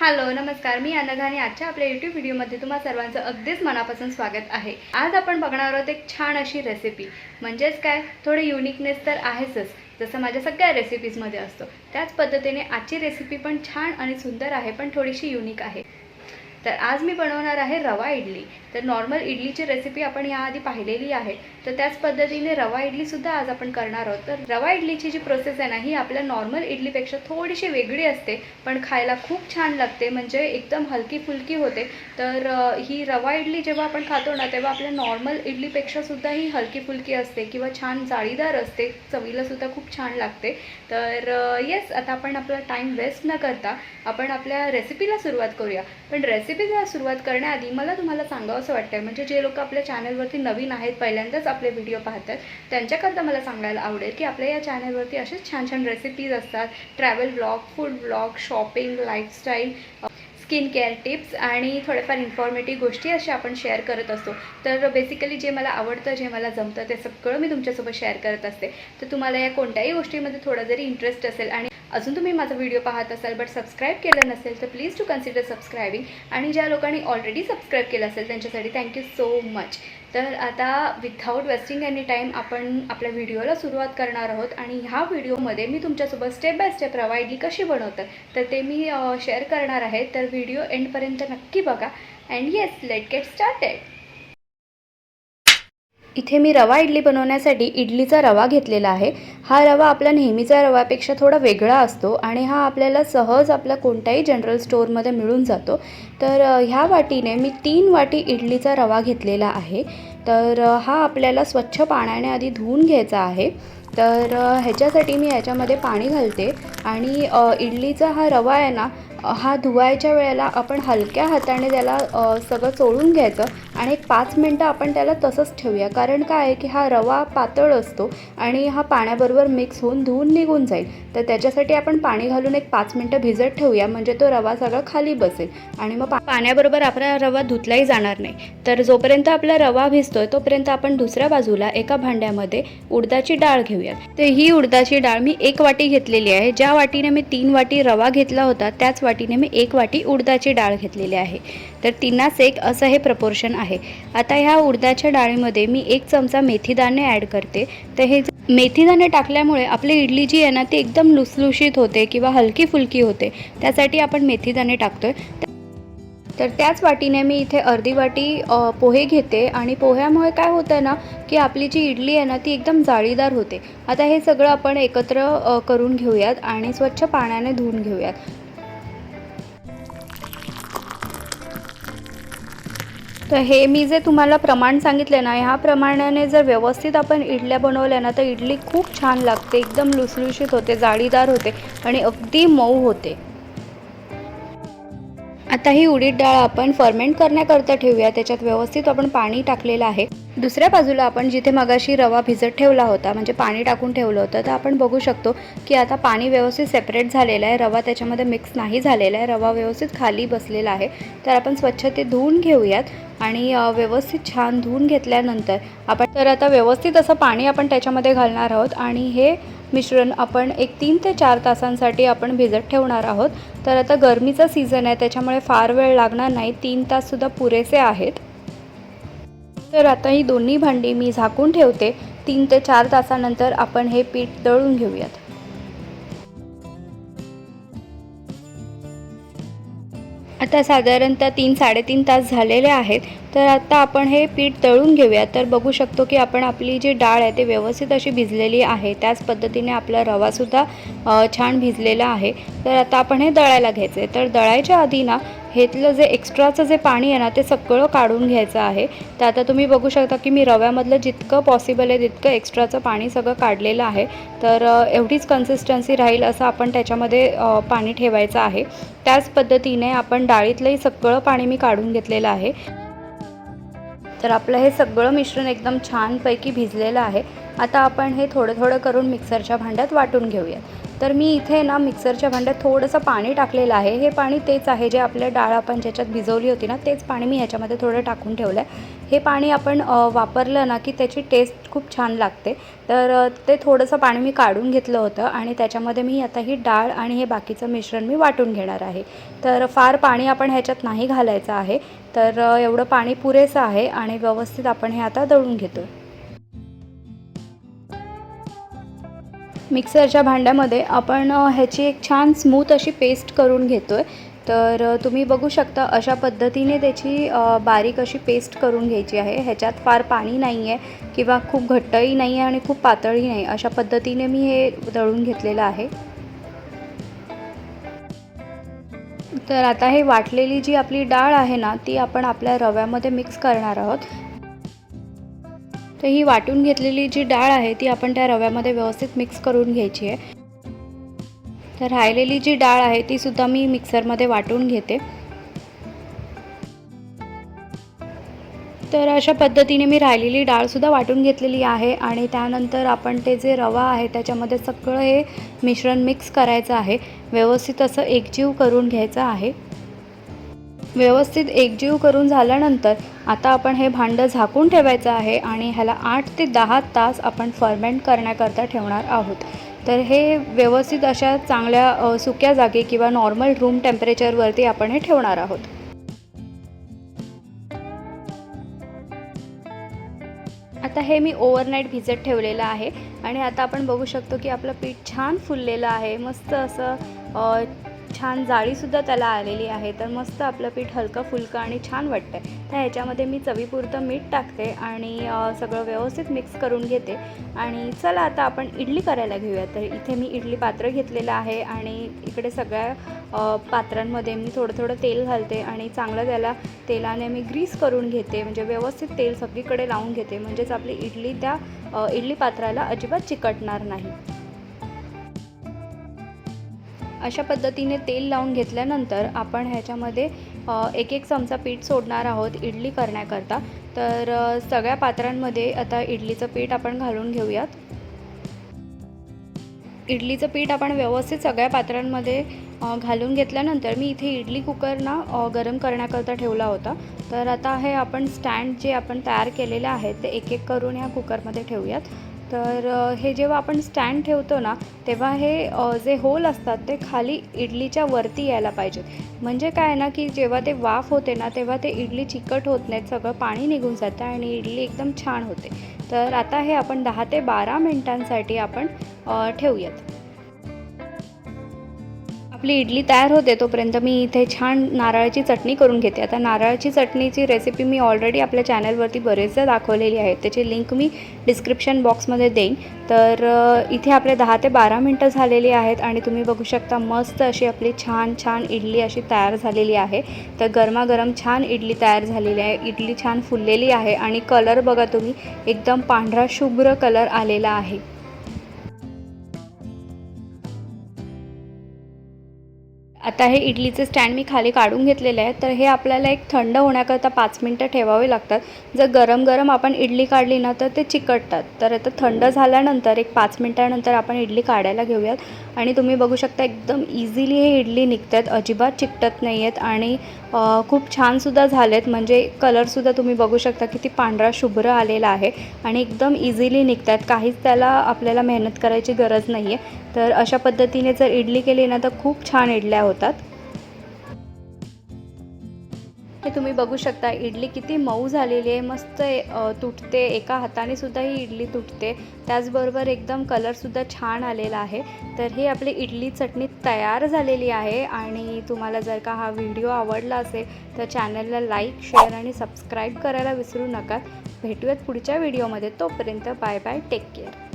Hello नमस्कार. मी अनघा आणि आजच्या आपल्या यूट्यूब व्हिडिओमध्ये तुम्हा सर्वांचं अगदीच मनापासून स्वागत आहे. आज आपण बघणार आहोत एक छान अशी रेसिपी म्हणजेच काय? थोडे युनिकनेस तर आहेचच जसं माझ्या सगळ्या रेसिपीजमध्ये असतो. त्याच पद्धतीने आजची रेसिपी पण छान आणि सुंदर आहे पण थोडीशी युनिक आहे. तर आज मी बनवणार आहे रवा इडली. तर नॉर्मल इडलीची रेसिपी आपण याआधी पाहिलेली आहे. तर त्याच पद्धतीने रवा इडलीसुद्धा आज आपण करणार आहोत. तर रवा इडलीची जी प्रोसेस आहे ना ही आपल्या नॉर्मल इडलीपेक्षा थोडीशी वेगळी असते पण खायला खूप छान लागते म्हणजे एकदम हलकी फुलकी होते. तर ही रवा इडली जेव्हा आपण खातो ना तेव्हा आपल्या नॉर्मल इडलीपेक्षा सुद्धा ही हलकी फुलकी असते किंवा छान जाळीदार असते. चवीला सुद्धा खूप छान लागते. तर येस आता आपण आपला टाईम वेस्ट न करता आपण आपल्या रेसिपीला सुरुवात करूया. पण रेसिपीला सुरुवात करण्याआधी मला तुम्हाला सांगावं असं वाटतं म्हणजे जे लोक आपल्या चॅनलवरती नवीन आहेत पहिल्यांदाच आपले व्हिडिओ पाहतात त्यांच्याकरता मला सांगायला आवडेल की आपल्या या चॅनलवरती असेच छान छान रेसिपीज असतात. Travel blog food blog shopping lifestyle skin care tips आणि थोड्याफार इन्फॉर्मेटिव्ह गोष्टी अशा आपण शेअर करत असतो. तर बेसिकली जे मला आवडतं जे मला जमतं ते सगळं मी तुमच्यासोबत शेअर करत असते. तर तुम्हाला या कोणत्याही गोष्टीमध्ये थोडा जरी इंटरेस्ट असेल आणि अजून तुम्ही माझा व्हिडिओ पाहत असाल बट सबस्क्राईब केलं नसेल तर प्लीज टू कन्सिडर सबस्क्रायबिंग आणि ज्या लोकांनी ऑलरेडी सबस्क्राईब केलं असेल त्यांच्यासाठी थँक्यू सो मच तर आता विथाऊट वेस्टिंग एनी टाईम आपण आपल्या व्हिडिओला सुरुवात करणार आहोत. आणि ह्या व्हिडिओमध्ये मी तुमच्यासोबत स्टेप बाय स्टेप रवा इडली कशी बनवतात तर ते मी शेअर करणार आहे. तर व्हिडिओ एंडपर्यंत नक्की बघा. And yes let get started इथे मी रवा इडली बनवण्यासाठी इडलीचा रवा घेतलेला आहे. हा रवा आपल्या नेहमीचा रव्यापेक्षा थोडा वेगळा असतो आणि हा आपल्याला सहज आपल्या कोणत्याही जनरल स्टोअरमध्ये मिळून जातो. तर ह्या वाटीने मी तीन वाटी इडलीचा रवा घेतलेला आहे. तर हा आपल्याला स्वच्छ पाण्याने आधी धुवून घ्यायचा आहे. तर ह्याच्यासाठी मी ह्याच्यामध्ये पाणी घालते आणि इडलीचा हा रवा आहे ना हा धुवायच्या वेळेला आपण हलक्या हाताने त्याला सगळं चोळून घ्यायचं आणि एक पाच मिनटं आपण त्याला तसंच ठेवूया. कारण काय आहे की हा रवा पातळ असतो आणि हा पाण्याबरोबर मिक्स होऊन धुवून निघून जाईल. तर त्याच्यासाठी आपण पाणी घालून एक पाच मिनटं भिजत ठेवूया. म्हणजे तो रवा सगळा खाली बसेल. आणि मग पाण्याबरोबर आपला रवा धुतलाही जाणार नाही. तर जोपर्यंत आपला रवा भिजतोय तोपर्यंत आपण दुसऱ्या बाजूला एका भांड्यामध्ये उडदाची डाळ घेऊयात तर ही उडदाची डाळ मी एक वाटी घेतलेली आहे. ज्या वाटीने मी तीन वाटी रवा घेतला होता त्याच वाटीने मी एक वाटी उडदाची डाळ घेतलेली आहे. तर तिन्नाच एक असं हे प्रपोर्शन आहे. आता ह्या उडदाच्या डाळीमध्ये मी एक चमचा मेथीदाणे ॲड करते. तर हे मेथीदाणे टाकल्यामुळे आपली इडली जी आहे ना ती एकदम लुसलुशीत होते किंवा हलकी फुलकी होते. त्यासाठी आपण मेथीदाणे टाकतोय. तर त्याच वाटीने मी इथे अर्धी वाटी पोहे घेते आणि पोह्यामुळे काय होतं ना की आपली जी इडली आहे ना ती एकदम जाळीदार होते. आता हे सगळं आपण एकत्र करून घेऊयात आणि स्वच्छ पाण्याने धुवून घेऊयात. तर हे मी जे तुम्हाला प्रमाण सांगितले ना ह्या प्रमाणाने जर व्यवस्थित आपण इडल्या बनवल्या ना तर इडली खूप छान लागते एकदम लुसलुशीत होते जाळीदार होते आणि अगदी मऊ होते. आता ही उडीद डाळ आपण फर्मेंट करण्याकरता ठेवूया त्याच्यात व्यवस्थित आपण पाणी टाकलेलं आहे. दुसऱ्या बाजूला आपण जिथे मगाशी रवा भिजत ठेवला होता म्हणजे पाणी टाकून ठेवलं होतं तर आपण बघू शकतो की आता पाणी व्यवस्थित सेपरेट झालेलं आहे रवा त्याच्यामध्ये मिक्स नाही झालेला आहे रवा व्यवस्थित खाली बसलेला आहे. तर आपण स्वच्छ ते धुवून घेऊयात. आणि व्यवस्थित छान धुवून घेतल्यानंतर आपण तर आता व्यवस्थित असं पाणी आपण त्याच्यामध्ये घालणार आहोत आणि हे मिश्रण आपण एक तीन ते चार तासांसाठी आपण भिजत ठेवणार आहोत. तर आता गरमीचा सीझन आहे त्याच्यामुळे फार वेळ लागणार नाही. तीन ताससुद्धा पुरेसे आहेत. तर आता ही दोन्ही भांडी मी झाकून ठेवते. तीन ते चार तासानंतर आपण हे पीठ दळून घेऊयात. आता साधारणतः तीन साडेतीन तास झालेले आहेत. तर आता आपण हे पीठ तळून घेऊया. तर बघू शकतो की आपण आपली जी डाळ आहे ती व्यवस्थित अशी भिजलेली आहे. त्याच पद्धतीने आपला रवासुद्धा छान भिजलेला आहे. तर आता आपण हे दळायला घ्यायचं आहे तर दळायच्या आधी ना हेतलं जे एक्स्ट्राचं जे पाणी आहे ना ते सगळं काढून घ्यायचं आहे. तर आता तुम्ही बघू शकता की मी रव्यामधलं जितकं पॉसिबल आहे तितकं एक्स्ट्राचं पाणी सगळं काढलेलं आहे. तर एवढीच कन्सिस्टन्सी राहील असं आपण त्याच्यामध्ये पाणी ठेवायचं आहे. त्याच पद्धतीने आपण डाळीतलंही सगळं पाणी मी काढून घेतलेलं आहे. तर आपलं हे सगळं मिश्रण एकदम छानपैकी भिजलेलं आहे. आता आपण हे थोडं थोडं करून मिक्सरच्या भांड्यात वाटून घेऊयात. तर मी इथे ना मिक्सरच्या भांड्यात थोडंसं पाणी टाकलेलं आहे. हे पाणी तेच आहे जे आपल्या डाळ आपण ज्याच्यात भिजवली होती ना तेच पाणी मी ह्याच्यामध्ये थोडं टाकून ठेवलं आहे हे पाणी आपण वापरलं ना की त्याची टेस्ट खूप छान लागते. तर ते थोडंसं पाणी मी काढून घेतलं होतं आणि त्याच्यामध्ये मी आता ही डाळ आणि हे बाकीचं मिश्रण मी वाटून घेणार आहे. तर फार पाणी आपण ह्याच्यात नाही घालायचं आहे. तर एवढं पाणी पुरेसं आहे आणि व्यवस्थित आपण हे आता दळून घेतो मिक्सरच्या भांड्यामध्ये आपण ह्याची एक छान स्मूथ अशी पेस्ट करून घेतो आहे तर तुम्ही बघू शकता अशा पद्धतीने त्याची बारीक अशी पेस्ट करून घ्यायची आहे. ह्याच्यात फार पाणी नाही आहे किंवा खूप घट्टही नाही आहे आणि खूप पातळही नाही. अशा पद्धतीने मी हे दळून घेतलेलं आहे. तर आता हे वाटलेली जी आपली डाळ आहे ना ती आपण आपल्या रव्यामध्ये मिक्स करणार आहोत. तर ही वाटून घेतलेली जी डाळ आहे ती आपण त्या रव्यामध्ये व्यवस्थित मिक्स करून घ्यायची आहे. तर राहिलेली जी डाळ आहे ती सुद्धा मी मिक्सरमध्ये वाटून घेते. तर अशा पद्धतीने मी राहिलेली डाळसुद्धा वाटून घेतलेली आहे आणि त्यानंतर आपण ते जे रवा आहे त्याच्यामध्ये सगळं हे मिश्रण मिक्स करायचं आहे. व्यवस्थित असं एकजीव करून घ्यायचं आहे. व्यवस्थित एकजीव करून झाल्यानंतर आता आपण हे भांडं झाकून ठेवायचं आहे आणि ह्याला आठ ते दहा तास आपण फर्मेंट करण्याकरता ठेवणार आहोत. तर हे व्यवस्थित अशा चांगल्या सुक्या जागी किंवा नॉर्मल रूम टेम्परेचरवरती आपण हे ठेवणार आहोत. आता हे मी ओव्हरनाईट भिजत ठेवलेलं आहे. आणि आता आपण बघू शकतो की आपलं पीठ छान फुललेलं आहे. मस्त असं छान जाळीसुद्धा त्याला आलेली आहे. तर मस्त आपलं पीठ हलकं फुलकं आणि छान वाटतं आहे तर ह्याच्यामध्ये मी चवीपुरतं मीठ टाकते आणि सगळं व्यवस्थित मिक्स करून घेते. आणि चला आता आपण इडली करायला घेऊया. तर इथे मी इडली पात्र घेतलेलं आहे आणि इकडे सगळ्या पात्रांमध्ये मी थोडं थोडं तेल घालते आणि चांगलं त्याला तेलाने मी ग्रीस करून घेते. म्हणजे व्यवस्थित तेल सगळीकडे लावून घेते. म्हणजेच आपली इडली त्या इडली पात्राला अजिबात चिकटणार नाही. अशा पद्धतीने तेल लावून घेतल्यानंतर आपण ह्याच्यामध्ये एक एक चमचा पीठ सोडणार आहोत इडली करण्याकरता. तर सगळ्या पात्रांमध्ये आता इडलीचं पीठ आपण घालून घेऊयात. इडलीचं पीठ आपण व्यवस्थित सगळ्या पात्रांमध्ये घालून घेतल्यानंतर मी इथे इडली कुकर ना गरम करण्याकरता ठेवला होता. तर आता हे आपण स्टँड जे आपण तयार केलेले आहेत ते एक एक करून ह्या कुकरमध्ये ठेवूयात. तर हे जेव्हा आपण स्टँड ठेवतो ना तेव्हा हे जे होल असतात ते खाली इडलीच्या वरती यायला पाहिजेत. म्हणजे काय ना की जेव्हा ते वाफ होते ना तेव्हा ते इडली चिकट होत नाहीत सगळं पाणी निघून जातं आणि इडली एकदम छान होते. तर आता हे आपण दहा ते बारा मिनटांसाठी आपण ठेवूयात. आपली इडली तयार होते तोपर्यंत मी इथे छान नारळाची चटणी करून घेते. आता नारळाची चटणीची रेसिपी मी ऑलरेडी आपल्या चॅनलवरती बरेचदा दाखवलेली आहे. त्याची लिंक मी डिस्क्रिप्शन बॉक्समध्ये देईन. तर इथे आपले दहा ते बारा मिनटं झालेली आहेत आणि तुम्ही बघू शकता मस्त अशी आपली छान छान इडली अशी तयार झालेली आहे. तर गरमागरम छान इडली तयार झालेली आहे. इडली छान फुललेली आहे आणि कलर बघा तुम्ही एकदम पांढरा शुभ्र कलर आलेला आहे. आता हे इडलीचे स्टँड मी खाली काढून घेतलेले आहे तर हे आपल्याला एक थंड होण्याकरता पाच मिनटं ठेवावे लागतात. जर गरम गरम आपण इडली काढली ना तर ते चिकटतात. तर आता थंड झाल्यानंतर एक पाच मिनटानंतर आपण इडली काढायला घेऊयात. आणि तुम्ही बघू शकता एकदम इझिली हे इडली निघतात. अजिबात चिकटत नाही आहेत आणि खूप छानसुद्धा झालेत. म्हणजे कलरसुद्धा तुम्ही बघू शकता किती पांढरा शुभ्र आलेला आहे आणि एकदम इझिली निघतात. काहीच त्याला आपल्याला मेहनत करायची गरज नाही आहे तर अशा पद्धतीने जर इडली केली ना तर खूप छान इडल्या होतात. हे तुम्ही बघू शकता. इडली किती मऊ झालेली आहे. मस्त तुटते. एका हाताने सुद्धा ही इडली तुटते. त्याचबरोबर एकदम कलरसुद्धा छान आलेला आहे. तर ही आपली इडली चटणी तयार झालेली आहे. आणि तुम्हाला जर का हा व्हिडिओ आवडला असेल तर चॅनलला लाईक शेअर आणि सबस्क्राईब करायला विसरू नका. भेटूयात पुढच्या व्हिडिओमध्ये तोपर्यंत बाय बाय टेक केअर